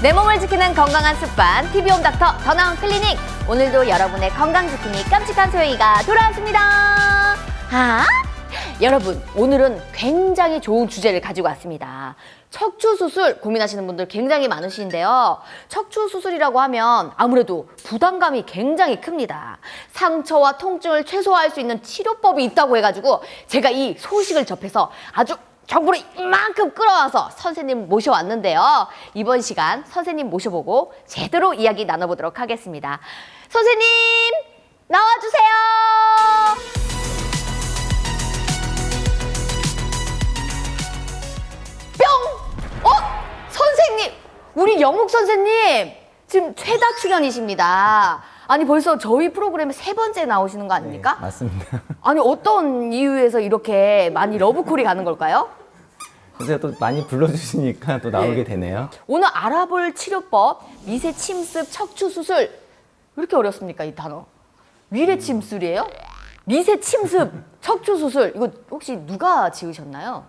내 몸을 지키는 건강한 습관 TV홈 닥터 더나은 클리닉. 오늘도 여러분의 건강 지킴이 깜찍한 소영이가 돌아왔습니다. 아 여러분 오늘은 굉장히 좋은 주제를 가지고 왔습니다. 척추 수술 고민하시는 분들 굉장히 많으신데요. 척추 수술이라고 하면 아무래도 부담감이 굉장히 큽니다. 상처와 통증을 최소화할 수 있는 치료법이 있다고 해가지고 제가 이 소식을 접해서 아주 정보를 이만큼 끌어와서 선생님 모셔왔는데요. 이번 시간 선생님 모셔보고 제대로 이야기 나눠보도록 하겠습니다. 선생님, 나와주세요! 뿅! 어? 선생님! 우리 영욱 선생님! 지금 최다 출연이십니다. 아니, 벌써 저희 프로그램에 세 번째 나오시는 거 아닙니까? 네, 맞습니다. 아니, 어떤 이유에서 이렇게 많이 러브콜이 가는 걸까요? 그래서 또 많이 불러주시니까 또 나오게 되네요. 오늘 알아볼 치료법 미세 침습 척추 수술 왜 이렇게 어렵습니까 이 단어 미래 침술이에요? 미세 침습 척추 수술 이거 혹시 누가 지으셨나요?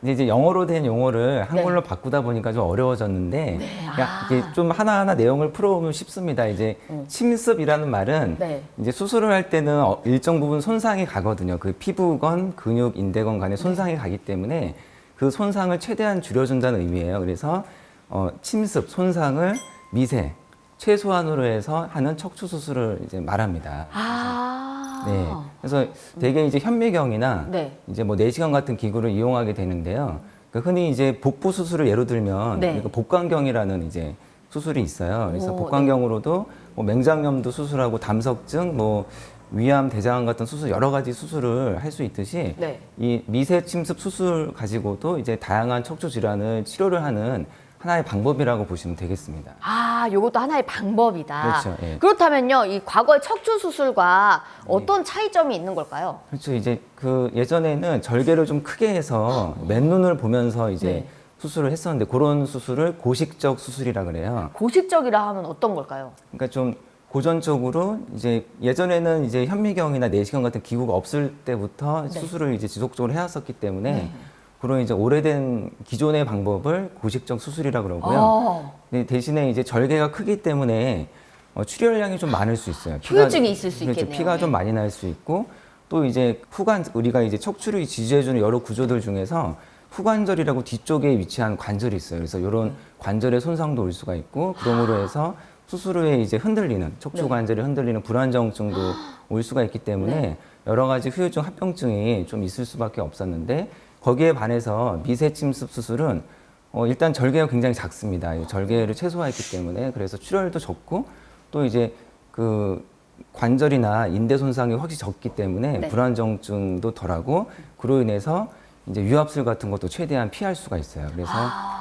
근데 이제 영어로 된 용어를 한글로 네. 바꾸다 보니까 좀 어려워졌는데 그냥 아. 이게 좀 하나하나 내용을 풀어보면 쉽습니다. 이제 침습이라는 말은 네. 이제 수술을 할 때는 어- 일정 부분 손상이 가거든요. 그 피부건 근육, 인대건 간에 손상이 가기 때문에 그 손상을 최대한 줄여준다는 의미예요. 그래서 어, 침습, 손상을 미세, 최소한으로 해서 하는 척추 수술을 이제 말합니다. 아 네. 그래서 대개 이제 현미경이나 네. 이제 뭐 내시경 같은 기구를 이용하게 되는데요. 그 흔히 이제 복부 수술을 예로 들면 네. 그 복강경이라는 이제 수술이 있어요. 그래서 오, 복강경으로도 뭐 맹장염도 수술하고 담석증, 뭐 위암, 대장암 같은 수술 여러 가지 수술을 할 수 있듯이 네. 이 미세 침습 수술 가지고도 이제 다양한 척추 질환을 치료를 하는 하나의 방법이라고 보시면 되겠습니다. 아, 요것도 하나의 방법이다. 그렇죠, 예. 그렇다면요, 이 과거의 척추 수술과 어떤 차이점이 있는 걸까요? 그렇죠. 이제 그 예전에는 절개를 좀 크게 해서 맨눈을 보면서 이제 네. 수술을 했었는데 그런 수술을 고식적 수술이라 그래요. 고식적이라 하면 어떤 걸까요? 그러니까 좀 고전적으로 이제 예전에는 이제 현미경이나 내시경 같은 기구가 없을 때부터 네. 수술을 이제 지속적으로 해왔었기 때문에 그런 이제 오래된 기존의 방법을 고식적 수술이라 그러고요. 어, 근데 대신에 이제 절개가 크기 때문에 어, 출혈량이 좀 많을 수 있어요. 후유증이 있을 수 그렇죠. 있겠네요. 피가 좀 네. 많이 날 수 있고 또 이제 후관 우리가 이제 척추를 지지해주는 여러 구조들 중에서 후관절이라고 뒤쪽에 위치한 관절이 있어요. 그래서 이런 네. 관절의 손상도 올 수가 있고 그러므로 해서 수술 후에 이제 흔들리는 척추 네. 관절이 흔들리는 불안정증도 올 수가 있기 때문에 네. 여러 가지 후유증 합병증이 좀 있을 수밖에 없었는데 거기에 반해서 미세 침습 수술은 어, 일단 절개가 굉장히 작습니다. 이 절개를 최소화했기 때문에 그래서 출혈도 적고 또 이제 그 관절이나 인대 손상이 확실히 적기 때문에 네. 불안정증도 덜하고 그로 인해서 이제 유압술 같은 것도 최대한 피할 수가 있어요. 그래서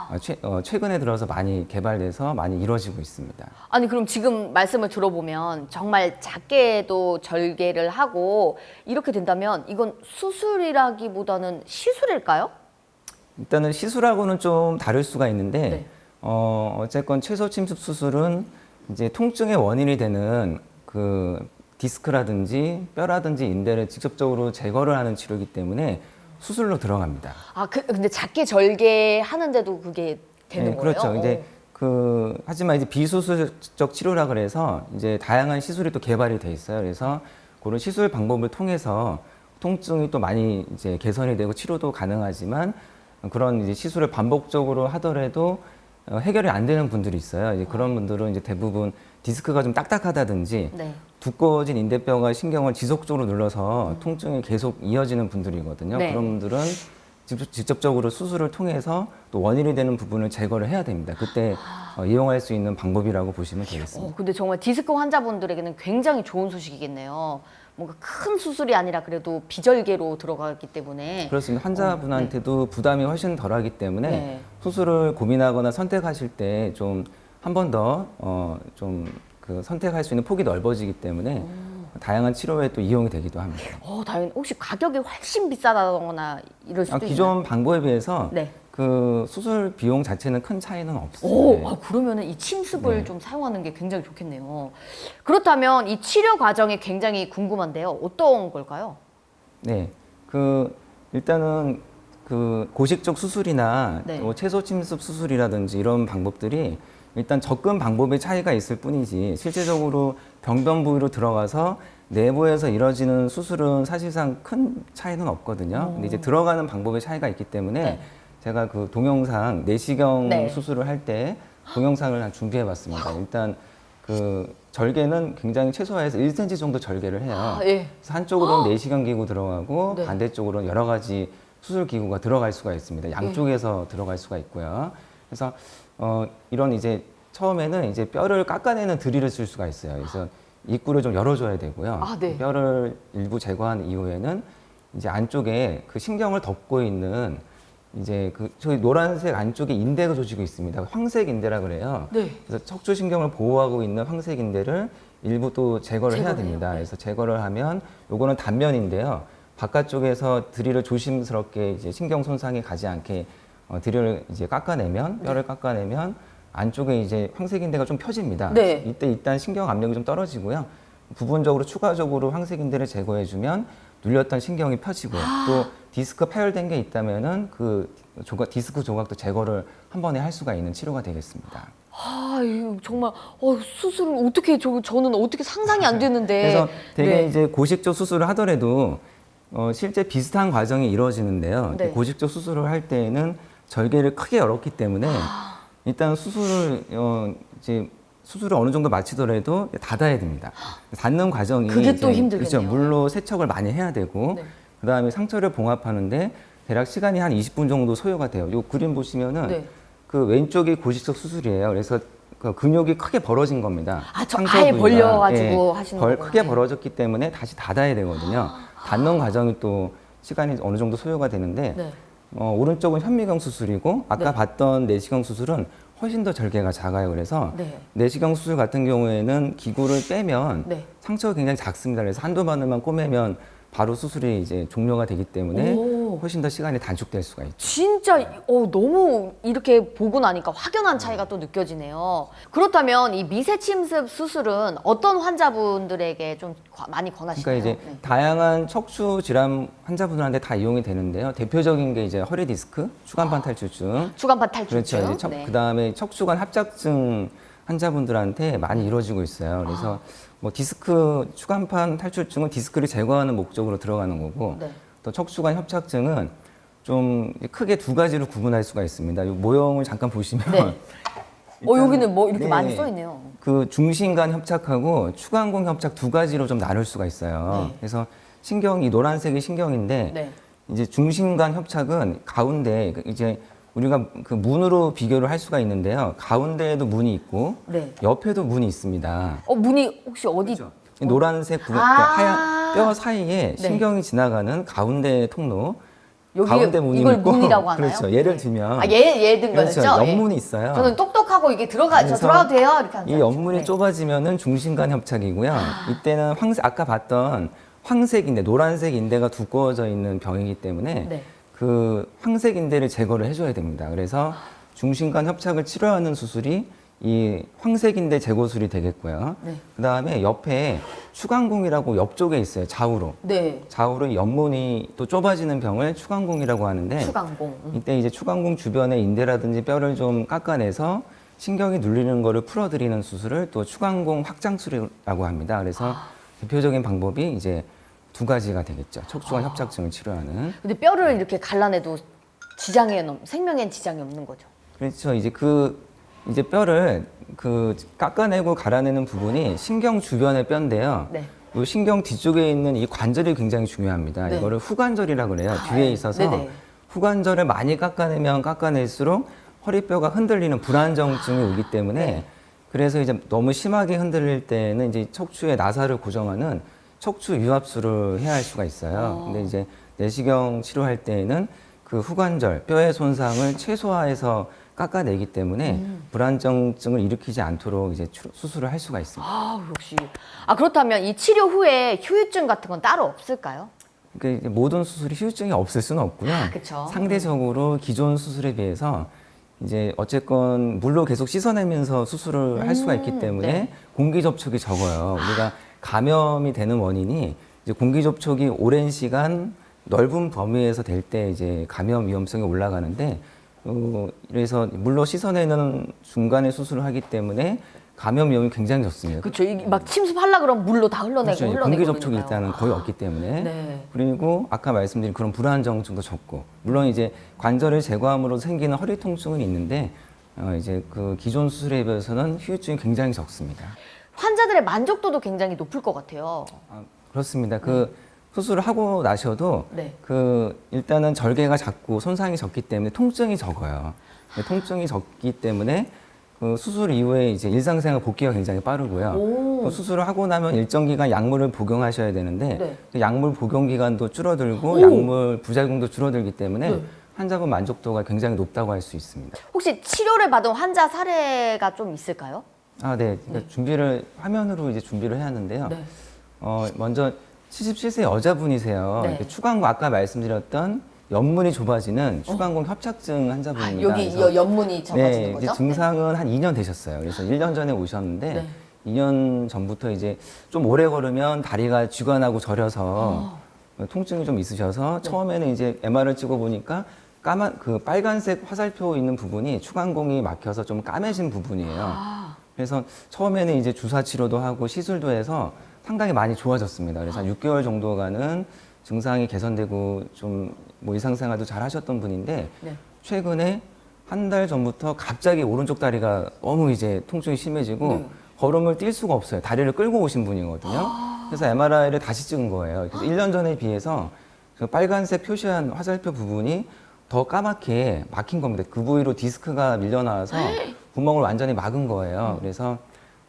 어, 최, 어, 최근에 들어서 많이 개발돼서 많이 이루어지고 있습니다. 아니 그럼 지금 말씀을 들어보면 정말 작게도 절개를 하고 이렇게 된다면 이건 수술이라기보다는 시술일까요? 일단은 시술하고는 좀 다를 수가 있는데 네. 어, 어쨌건 최소 침습 수술은 이제 통증의 원인이 되는 그 디스크라든지 뼈라든지 인대를 직접적으로 제거를 하는 치료이기 때문에 수술로 들어갑니다. 아 그, 근데 작게 절개하는데도 그게 되는 네, 거예요? 그렇죠. 이제 어. 그 하지만 이제 비수술적 치료라 그래서 이제 다양한 시술이 또 개발이 돼 있어요. 그래서 그런 시술 방법을 통해서 통증이 또 많이 이제 개선이 되고 치료도 가능하지만 그런 이제 시술을 반복적으로 하더라도 어, 해결이 안 되는 분들이 있어요. 이제 그런 분들은 이제 대부분 디스크가 좀 딱딱하다든지 네. 두꺼워진 인대뼈가 신경을 지속적으로 눌러서 통증이 계속 이어지는 분들이거든요. 네. 그런 분들은 직접- 직접 적으로 수술을 통해서 또 원인이 되는 부분을 제거를 해야 됩니다. 그때 어, 이용할 수 있는 방법이라고 보시면 되겠습니다. 어, 근데 정말 디스크 환자분들에게는 굉장히 좋은 소식이겠네요. 뭔가 큰 수술이 아니라 그래도 비절개로 들어가기 때문에 그렇습니다. 환자분한테도 부담이 훨씬 덜하기 때문에 네. 수술을 고민하거나 선택하실 때 좀 한 번더 어, 좀 그 선택할 수 있는 폭이 넓어지기 때문에 다양한 치료에 또 이용이 되기도 합니다. 어, 다행 혹시 가격이 훨씬 비싸다거나 이럴 수도 아, 있나요? 기존 방법에 비해서 네. 그 수술 비용 자체는 큰 차이는 없어요. 오, 네. 아, 그러면은 이 침습을 네. 좀 사용하는 게 굉장히 좋겠네요. 그렇다면 이 치료 과정이 굉장히 궁금한데요. 어떤 걸까요? 네. 그 일단은 그 고식적 수술이나 네. 뭐 채소 침습 수술이라든지 이런 방법들이 일단 접근 방법의 차이가 있을 뿐이지 실제적으로 병변 부위로 들어가서 내부에서 이뤄지는 수술은 사실상 큰 차이는 없거든요. 근데 이제 들어가는 방법의 차이가 있기 때문에 네. 제가 그 동영상 내시경 네. 수술을 할 때 동영상을 준비해 봤습니다. 일단 그 절개는 굉장히 최소화해서 1cm 정도 절개를 해요. 아, 예. 그래서 한쪽으로는 내시경 기구 들어가고 네. 반대쪽으로는 여러 가지 수술 기구가 들어갈 수가 있습니다. 양쪽에서 들어갈 수가 있고요. 그래서 어, 이런 이제 처음에는 이제 뼈를 깎아내는 드릴을 쓸 수가 있어요. 그래서 입구를 좀 열어줘야 되고요. 아, 네. 뼈를 일부 제거한 이후에는 이제 안쪽에 그 신경을 덮고 있는 이제 그 저기 노란색 안쪽에 인대가 조직이 있습니다. 황색 인대라 그래요. 네. 그래서 척추 신경을 보호하고 있는 황색 인대를 일부 또 제거를 해야 제거를 됩니다. 네. 그래서 제거를 하면 요거는 단면인데요. 바깥쪽에서 드릴을 조심스럽게 이제 신경 손상이 가지 않게 어, 드릴을 이제 깎아내면 네. 뼈를 깎아내면 안쪽에 이제 황색 인대가 좀 펴집니다. 네. 이때 일단 신경 압력이 좀 떨어지고요. 부분적으로 추가적으로 황색 인대를 제거해주면 눌렸던 신경이 펴지고요. 아. 또 디스크 파열된 게 있다면은 그 조각, 디스크 조각도 제거를 한 번에 할 수가 있는 치료가 되겠습니다. 아, 이거 정말 어, 수술을 어떻게 저 저는 어떻게 상상이 안 되는데. 그래서 되게 네. 이제 고식적 수술을 하더라도 어, 실제 비슷한 과정이 이루어지는데요. 네. 고식적 수술을 할 때에는 절개를 크게 열었기 때문에 아. 일단 수술을 어, 이제 수술을 어느 정도 마치더라도 닫아야 됩니다. 닫는 과정이 그게 또 힘들겠네요. 그렇죠. 물로 세척을 많이 해야 되고 네. 그다음에 상처를 봉합하는데 대략 시간이 한 20분 정도 소요가 돼요. 요 그림 보시면은 네. 그 왼쪽이 고식적 수술이에요. 그래서 그 근육이 크게 벌어진 겁니다. 아, 저 상처 아예 부위가. 벌려가지고 하시는 벌, 거구나. 크게 네. 벌어졌기 때문에 다시 닫아야 되거든요. 닫는 과정이 또 시간이 어느 정도 소요가 되는데 네. 어, 오른쪽은 현미경 수술이고 아까 네. 봤던 내시경 수술은 훨씬 더 절개가 작아요. 그래서 네. 내시경 수술 같은 경우에는 기구를 빼면 네. 상처가 굉장히 작습니다. 그래서 한두 바늘만 꼬매면 바로 수술이 이제 종료가 되기 때문에 오. 훨씬 더 시간이 단축될 수가 있죠. 진짜 어, 너무 이렇게 보고 나니까 확연한 차이가 또 느껴지네요. 그렇다면 이 미세 침습 수술은 어떤 환자분들에게 좀 과- 많이 권하시나요? 그러니까 이제 네. 다양한 척추 질환 환자분들한테 다 이용이 되는데요. 대표적인 게 이제 허리 디스크, 추간판 탈출증, 주간판 탈출증. 그렇죠. 이제 척, 네. 그다음에 척추관 합작증 환자분들한테 많이 이루어지고 있어요. 그래서 뭐 디스크 추간판 탈출증은 디스크를 제거하는 목적으로 들어가는 거고 네. 또 척추관 협착증은 좀 크게 두 가지로 구분할 수가 있습니다. 이 모형을 잠깐 보시면 네. 어, 여기는 뭐 이렇게 네. 많이 써 있네요. 그 중심간 협착하고 추간공 협착 두 가지로 좀 나눌 수가 있어요. 네. 그래서 신경이 노란색이 신경인데 네. 이제 중심간 협착은 가운데 그 이제 우리가 그 문으로 비교를 할 수가 있는데요. 가운데에도 문이 있고 네. 옆에도 문이 있습니다. 어, 문이 혹시 어디? 이 노란색 부분, 아. 그러니까 하얀 뼈 사이에 네. 신경이 지나가는 가운데 통로, 여기 가운데 문이 이걸 있고, 문이라고 하나요? 그렇죠. 예를 들면 아, 얘, 얘든 그렇죠. 거였죠? 예. 옆문이 있어요. 저는 똑똑하고 이게 들어가, 저 들어가도 돼요? 이렇게 하는 이줄 옆문이. 네. 좁아지면은 중심간 협착이고요. 이때는 황색 아까 봤던 황색 인대, 노란색 인대가 두꺼워져 있는 병이기 때문에 네. 그 황색 인대를 제거를 해줘야 됩니다. 그래서 중심간 협착을 치료하는 수술이 이 황색 인대 제거술이 되겠고요. 네. 그 다음에 옆에 추간공이라고 옆쪽에 있어요. 좌우로. 네. 좌우로 옆문이 또 좁아지는 병을 추간공이라고 하는데 추강공. 음. 이때 이제 추간공 주변에 인대라든지 뼈를 좀 깎아내서 신경이 눌리는 거를 풀어드리는 수술을 또 추간공 확장술이라고 합니다. 그래서 대표적인 방법이 이제 두 가지가 되겠죠. 척추관 협착증을 치료하는. 근데 뼈를 이렇게 갈라내도 지장에 넘, 생명엔 지장이 없는 거죠. 그렇죠. 이제 그 이제 뼈를 그 깎아내고 갈아내는 부분이 신경 주변의 뼈인데요. 네. 이 신경 뒤쪽에 있는 이 관절이 굉장히 중요합니다. 네. 이거를 후관절이라 그래요. 아, 뒤에 있어서 네네. 후관절을 많이 깎아내면 깎아낼수록 허리뼈가 흔들리는 불안정증이 오기 때문에 네. 그래서 이제 너무 심하게 흔들릴 때는 이제 척추의 나사를 고정하는 척추 유압술을 해야 할 수가 있어요. 어. 근데 이제 내시경 치료할 때에는 그 후관절 뼈의 손상을 최소화해서 깎아내기 때문에 음. 불안정증을 일으키지 않도록 이제 추- 수술을 할 수가 있습니다. 아, 역시. 아, 그렇다면 이 치료 후에 휴유증 같은 건 따로 없을까요? 그러니까 이제 모든 수술이 휴유증이 없을 수는 없고요. 아, 그쵸. 상대적으로 기존 수술에 비해서 이제 어쨌건 물로 계속 씻어내면서 수술을 할 수가 음, 있기 때문에 네. 공기 접촉이 적어요. 우리가 감염이 되는 원인이 이제 공기 접촉이 오랜 시간 넓은 범위에서 될 때 이제 감염 위험성이 올라가는데 어, 그래서 물로 씻어내는 중간에 수술을 하기 때문에 감염 위험이 굉장히 적습니다. 그렇죠. 이게 막 침습하려 그러면 물로 다 흘러내고 그렇죠. 흘러내고 공기 접촉이 그러니까요. 일단은 거의 없기 때문에 네. 그리고 아까 말씀드린 그런 불안정증도 적고 물론 이제 관절을 제거함으로 생기는 허리 통증은 있는데 어, 이제 그 기존 수술에 비해서는 후유증이 굉장히 적습니다. 환자들의 만족도도 굉장히 높을 것 같아요. 아, 그렇습니다. 그 수술을 하고 나셔도 네. 그 일단은 절개가 작고 손상이 적기 때문에 통증이 적어요. 통증이 적기 때문에 그 수술 이후에 이제 일상생활 복귀가 굉장히 빠르고요. 오. 또 수술을 하고 나면 일정 기간 약물을 복용하셔야 되는데 네. 그 약물 복용 기간도 줄어들고 오. 약물 부작용도 줄어들기 때문에 네. 환자분 만족도가 굉장히 높다고 할 수 있습니다. 혹시 치료를 받은 환자 사례가 좀 있을까요? 아, 네. 그러니까 준비를 화면으로 이제 준비를 해야 하는데요. 네. 어, 먼저 77세 여자분이세요. 네. 이렇게 추간고 아까 말씀드렸던 옆문이 좁아지는 추간공 협착증 아, 환자분입니다. 여기 그래서 이 연문이 네, 거죠? 이제 증상은 한 2년 되셨어요. 그래서 1년 전에 오셨는데 네. 2년 전부터 이제 좀 오래 걸으면 다리가 쥐관하고 저려서 아. 통증이 좀 있으셔서 네. 처음에는 이제 MR을 찍어 보니까 까만 그 빨간색 화살표 있는 부분이 추간공이 막혀서 좀 까매진 부분이에요. 아, 그래서 처음에는 이제 주사 치료도 하고 시술도 해서 상당히 많이 좋아졌습니다. 그래서 한 6개월 정도가는 증상이 개선되고 좀 뭐 일상생활도 잘 하셨던 분인데 네. 최근에 한 달 전부터 갑자기 오른쪽 다리가 너무 이제 통증이 심해지고 네. 걸음을 뛸 수가 없어요. 다리를 끌고 오신 분이거든요. 그래서 MRI를 다시 찍은 거예요. 그래서 1년 전에 비해서 그 빨간색 표시한 화살표 부분이 더 까맣게 막힌 겁니다. 그 부위로 디스크가 밀려나와서 구멍을 완전히 막은 거예요. 그래서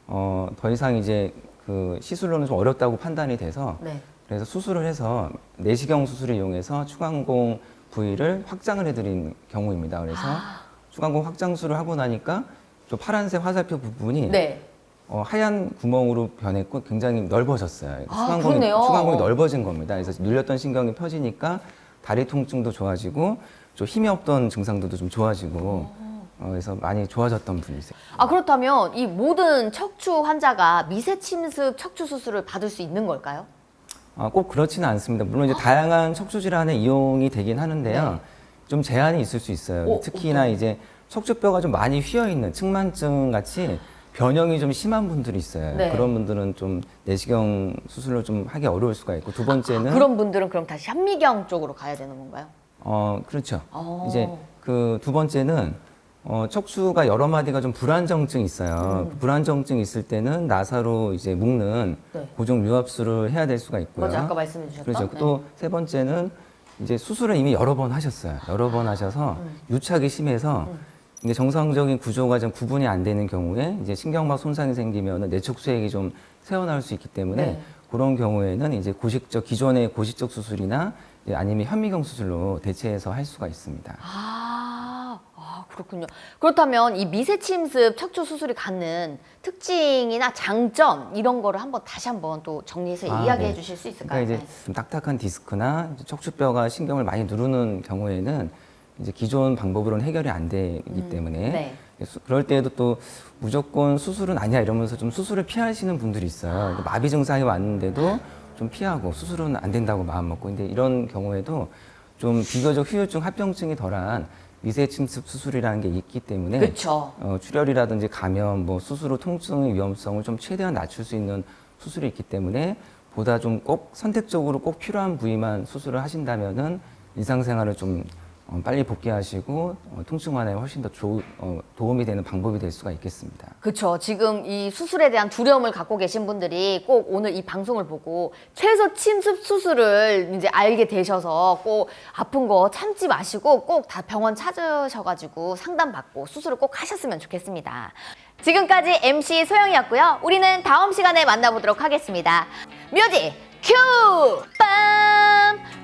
어, 더 이상 이제 그 시술로는 좀 어렵다고 판단이 돼서 네. 그래서 수술을 해서 내시경 수술을 이용해서 추간공 부위를 확장을 해드린 경우입니다. 그래서 아. 추간공 확장술을 하고 나니까 저 파란색 화살표 부분이 네. 어, 하얀 구멍으로 변했고 굉장히 넓어졌어요. 아, 그러네요. 추간공이 넓어진 겁니다. 그래서 눌렸던 신경이 펴지니까 다리 통증도 좋아지고 좀 힘이 없던 증상들도 좀 좋아지고 어, 그래서 많이 좋아졌던 분이세요. 아 그렇다면 이 모든 척추 환자가 미세 침습 척추 수술을 받을 수 있는 걸까요? 아, 꼭 그렇지는 않습니다. 물론 이제 다양한 척추 질환에 이용이 되긴 하는데요. 네. 좀 제한이 있을 수 있어요. 오, 특히나 이제 척추뼈가 좀 많이 휘어 있는 측만증 같이 변형이 좀 심한 분들이 있어요. 네. 그런 분들은 좀 내시경 수술로 좀 하기 어려울 수가 있고 두 번째는 그런 분들은 그럼 다시 현미경 쪽으로 가야 되는 건가요? 어 그렇죠. 어. 이제 그 두 번째는 어, 척추가 여러 마디가 좀 불안정증이 있어요. 그 불안정증 이 있을 때는 나사로 이제 묶는 음. 네. 고정 유압술을 해야 될 수가 있고요. 맞아 아까 말씀해 주셨던. 그렇죠. 네. 또세 번째는 이제 수술을 이미 여러 번 하셨어요. 여러 번 하셔서 음. 유착이 심해서 이게 정상적인 구조가 좀 구분이 안 되는 경우에 이제 신경막 손상이 생기면 내척 수액이 좀 새어나올 수 있기 때문에 네. 그런 경우에는 이제 고식적 기존의 고식적 수술이나 이제 아니면 현미경 수술로 대체해서 할 수가 있습니다. 아, 아 그렇군요. 그렇다면 이 미세 침습 척추 수술이 갖는 특징이나 장점 이런 거를 한번 다시 한번 또 정리해서 아, 이야기해 네. 주실 수 있을까요? 그러니까 이제 좀 딱딱한 디스크나 이제 척추뼈가 신경을 많이 누르는 경우에는 이제 기존 방법으로는 해결이 안 되기 때문에 네. 수- 그럴 때에도 또 무조건 수술은 아니야 이러면서 좀 수술을 피하시는 분들이 있어요. 마비 증상이 왔는데도 좀 피하고 수술은 안 된다고 마음 먹고 근데 이런 경우에도 좀 비교적 후유증 합병증이 덜한 미세 침습 수술이라는 게 있기 때문에 그렇죠. 어, 출혈이라든지 감염, 뭐 수술 후 통증의 위험성을 좀 최대한 낮출 수 있는 수술이 있기 때문에 보다 좀 꼭 선택적으로 꼭 필요한 부위만 수술을 하신다면은 일상생활을 좀 어, 빨리 복귀하시고 어, 통증 완화에 훨씬 더 조, 어, 도움이 되는 방법이 될 수가 있겠습니다. 그렇죠. 지금 이 수술에 대한 두려움을 갖고 계신 분들이 꼭 오늘 이 방송을 보고 최소 침습 수술을 이제 알게 되셔서 꼭 아픈 거 참지 마시고 꼭 다 병원 찾으셔가지고 상담받고 수술을 꼭 하셨으면 좋겠습니다. 지금까지 MC 소영이었고요. 우리는 다음 시간에 만나보도록 하겠습니다. 뮤직 큐! 빰!